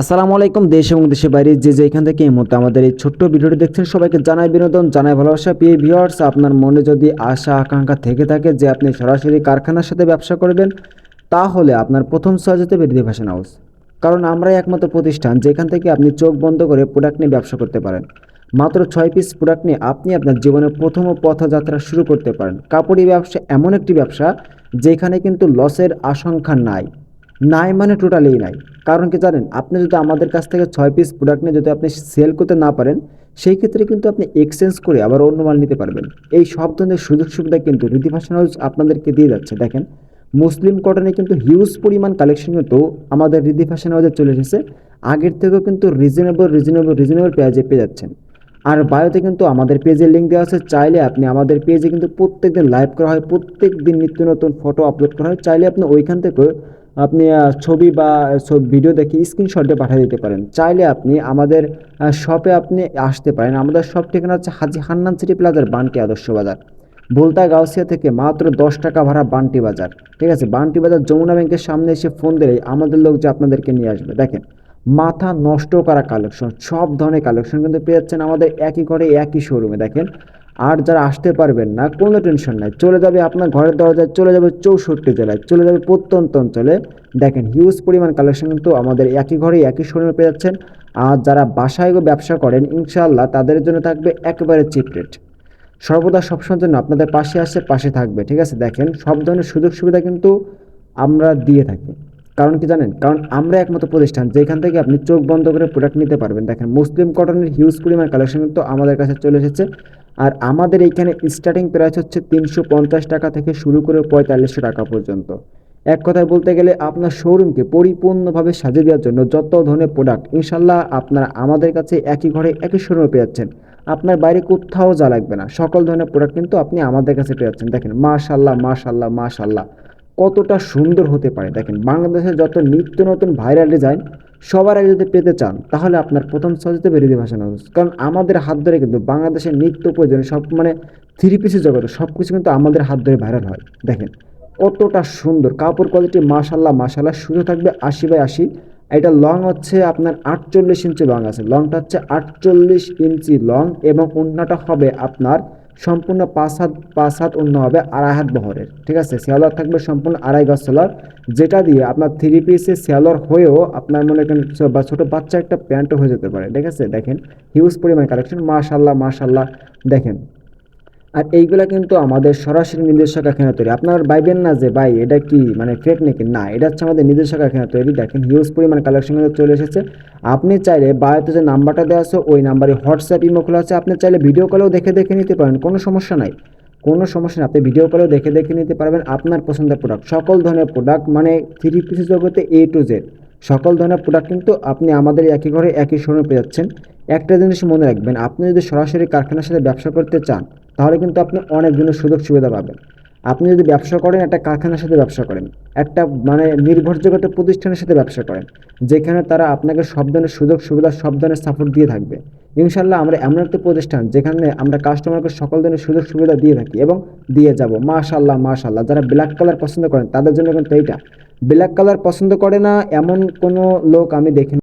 আসসালামু আলাইকুম, দেশ এবং দেশের বাইরে যে যে এখান থেকে এই মুহূর্তে আমাদের এই ছোট্ট ভিডিওটি দেখছেন, সবাইকে জানাই বিনোদন, জানাই ভালোবাসা। প্রিয় ভিউয়ার্স আপনার মনে যদি আশা, আকাঙ্ক্ষা থেকে থাকে যে আপনি সরাসরি কারখানার সাথে ব্যবসা করবেন তাহলে আপনার প্রথম হতে বেরিয়ে ফ্যাশন হাউস কারণ আমরাই একমাত্র প্রতিষ্ঠান যেখান থেকে আপনি চোখ বন্ধ করে প্রোডাক্ট নিয়ে ব্যবসা করতে পারেন। মাত্র ছয় পিস প্রোডাক্ট নিয়ে আপনি আপনার জীবনের প্রথম পথযাত্রা শুরু করতে পারেন। কাপড়ি ব্যবসা এমন একটি ব্যবসা যেখানে কিন্তু লসের আশঙ্কা নাই। নাই মানে টোটালি নাই। কারণ কি জানেন? আপনি যদি আমাদের কাছ থেকে ছয় পিস প্রোডাক্ট নিয়ে যদি আপনি সেল করতে না পারেন, সেই ক্ষেত্রে কিন্তু আপনি এক্সচেঞ্জ করে আবার অন্য মাল নিতে পারবেন। এই সব ধরনের সুযোগ সুবিধা কিন্তু রীতি ফ্যাশন হাউস আপনাদেরকে দিয়ে যাচ্ছে। দেখেন, মুসলিম কটনে কিন্তু হিউজ পরিমাণ কালেকশন কিন্তু আমাদের রিদি ফ্যাশন হাউসে চলে এসেছে। আগের থেকেও কিন্তু রিজনেবল রিজনেবল রিজনেবল পেঁয়াজে পেয়ে যাচ্ছেন। আর বায়োতে কিন্তু আমাদের পেজের লিঙ্ক দেওয়া আছে। চাইলে আপনি আমাদের পেজে কিন্তু প্রত্যেক দিন লাইভ করা হয় প্রত্যেক দিন নিত্য নতুন ফটো আপলোড করা হয়। চাইলে আপনি ওইখান থেকে আপনি ছবি বা ভিডিও দেখে স্ক্রিনশটে পাঠিয়ে দিতে পারেন। চাইলে আপনি আমাদের শপে আপনি আসতে পারেন। আমাদের সব ঠিকানা হচ্ছে হাজি হান্নান সিটি প্লাজার বান্টি আদর্শ বাজার। ভুলতা গাউসিয়া থেকে মাত্র দশ টাকা ভাড়া বান্টি বাজার। ঠিক আছে? বান্টি বাজার যমুনা ব্যাংকের সামনে এসে ফোন দিলেই আমাদের লোক যে আপনাদেরকে নিয়ে আসবে। দেখেন, মাথা নষ্ট করা কালেকশন সব ধরনের কালেকশন কিন্তু পেয়ে যাচ্ছেন আমাদের একই ঘরে, একই শোরুমে দেখেন আর যারা আসতে পারবেন না, কোনো টেনশন নাই। চলে যাবে আপনার ঘরের দরজায়, চলে যাবে চৌষট্টি জেলায়, চলে যাবে প্রত্যন্ত অঞ্চলে। দেখেন হিউজ পরিমাণ কালেকশন কিন্তু আমাদের একই ঘরে একই শোরুমে পেয়ে যাচ্ছেন। আর যারা বাসায় ব্যবসা করেন, ইনশাআল্লাহ তাদের জন্য থাকবে একেবারে চিপ রেট সর্বদা সবসময়ের জন্য আপনাদের পাশে আসে, পাশে থাকবে, ঠিক আছে? দেখেন, সব ধরনের সুযোগ সুবিধা কিন্তু আমরা দিয়ে থাকি। কারণ কি জানেন? কারণ আমরা একমাত্র প্রতিষ্ঠান, যেখান থেকে আপনি চোখ বন্ধ করে প্রোডাক্ট নিতে পারবেন। দেখেন, মুসলিম কটনের হিউজ পরিমাণ কালেকশন কিন্তু আমাদের কাছে চলে এসেছে। আর আমাদের এইখানে স্টার্টিং প্রাইস হচ্ছে তিনশো পঞ্চাশ টাকা থেকে শুরু করে পঁয়তাল্লিশশো টাকা পর্যন্ত। এক কথায় বলতে গেলে আপনার শোরুমকে পরিপূর্ণভাবে সাজিয়ে দেওয়ার জন্য যত ধরনের প্রোডাক্ট ইনশাল্লাহ আপনারা আমাদের কাছে একই ঘরে একই শোরুমে পেয়ে যাচ্ছেন। আপনার বাইরে কোথাও যা লাগবে না। সকল ধরনের প্রোডাক্ট কিন্তু আপনি আমাদের কাছে পেয়ে যাচ্ছেন। দেখেন মাশাল্লাহ মাশাল্লাহ মাশাল্লাহ কতটা সুন্দর হতে পারে। দেখেন বাংলাদেশের যত নিত্য নতুন ভাইরাল ডিজাইন সবার আগে যদি পেতে চান, তাহলে আপনার প্রথম সহজতে বেরিয়ে ভাষা হাউস কারণ আমাদের হাত ধরে কিন্তু বাংলাদেশের নিত্য প্রয়োজনীয় সব মানে থ্রি পিসের জগতে সব কিছু কিন্তু আমাদের হাত ধরে ভাইরাল হয়। দেখেন, কতটা সুন্দর। কাপড় কোয়ালিটি মাশাল্লাহ মাশাল্লাহ শুরু থাকবে আশি বাই আশি। এটা লং হচ্ছে আপনার আটচল্লিশ ইঞ্চি লং আছে। লংটা হচ্ছে আটচল্লিশ ইঞ্চি লং এবং অন্যটা হবে আপনার সম্পূর্ণ পাঁচ হাত পাঁচ হাত অন্য হবে, আড়াই হাত বহরের, ঠিক আছে? শেয়ালর থাকবে সম্পূর্ণ আড়াই গজ সেলর যেটা দিয়ে আপনার থ্রি পিসে শেয়ালর হয়েও আপনার মনে করেন বা ছোটো বাচ্চা একটা প্যান্টও হয়ে যেতে পারে, ঠিক আছে? দেখেন হিউজ পরিমাণ কালেকশন মাশাল্লাহ মাশাল্লাহ, দেখেন। আর এইগুলা কিন্তু আমাদের সরাসরি নিজস্ব কারখানা তৈরি? আপনার ভাইবেন না যে, ভাই, এটা কি মানে ফেক নাকি? না, এটা হচ্ছে আমাদের নিজস্ব কারখানা তৈরি? দেখেন হিউজ পরিমাণ কালেকশন কিন্তু চলে এসেছে। আপনি চাইলে বায়োতে যে নাম্বারটা দেওয়া আছে, ওই নাম্বারে হোয়াটসঅ্যাপ ইমো খোলা আছে। আপনি চাইলে ভিডিও কলেও দেখে দেখে নিতে পারেন, কোনো সমস্যা নাই। কোনো সমস্যা নেই। আপনি ভিডিও কলেও দেখে দেখে নিতে পারবেন আপনার পছন্দের প্রোডাক্ট সকল ধরনের প্রোডাক্ট মানে থ্রি পিস জগতে এ টু জেড সকল ধরনের প্রোডাক্ট কিন্তু আপনি আমাদের একই ঘরে, একই শোরুমে পেয়ে যাচ্ছেন। একটা জিনিস মনে রাখবেন, আপনি যদি সরাসরি কারখানার সাথে ব্যবসা করতে চান তাহলে কিন্তু আপনি অনেক ধরনের সুযোগ সুবিধা পাবেন। আপনি যদি ব্যবসা করেন, একটা কারখানার সাথে ব্যবসা করেন, একটা মানে নির্ভরযোগ্য প্রতিষ্ঠানের সাথে ব্যবসা করেন, যেখানে তারা আপনাকে সব ধরনের সুযোগ সুবিধা, সব ধরনের সাপোর্ট দিয়ে থাকবে। ইনশাল্লাহ আমরা এমন একটা প্রতিষ্ঠান যেখানে আমরা কাস্টমারকে সকল ধরনের সুযোগ সুবিধা দিয়ে থাকি এবং দিয়ে যাব। মাশাল্লাহ মাশাল্লাহ যারা ব্ল্যাক কালার পছন্দ করেন, তাদের জন্য কিন্তু এইটা। ব্ল্যাক কালার পছন্দ করে না, এমন কোনো লোক আমি দেখি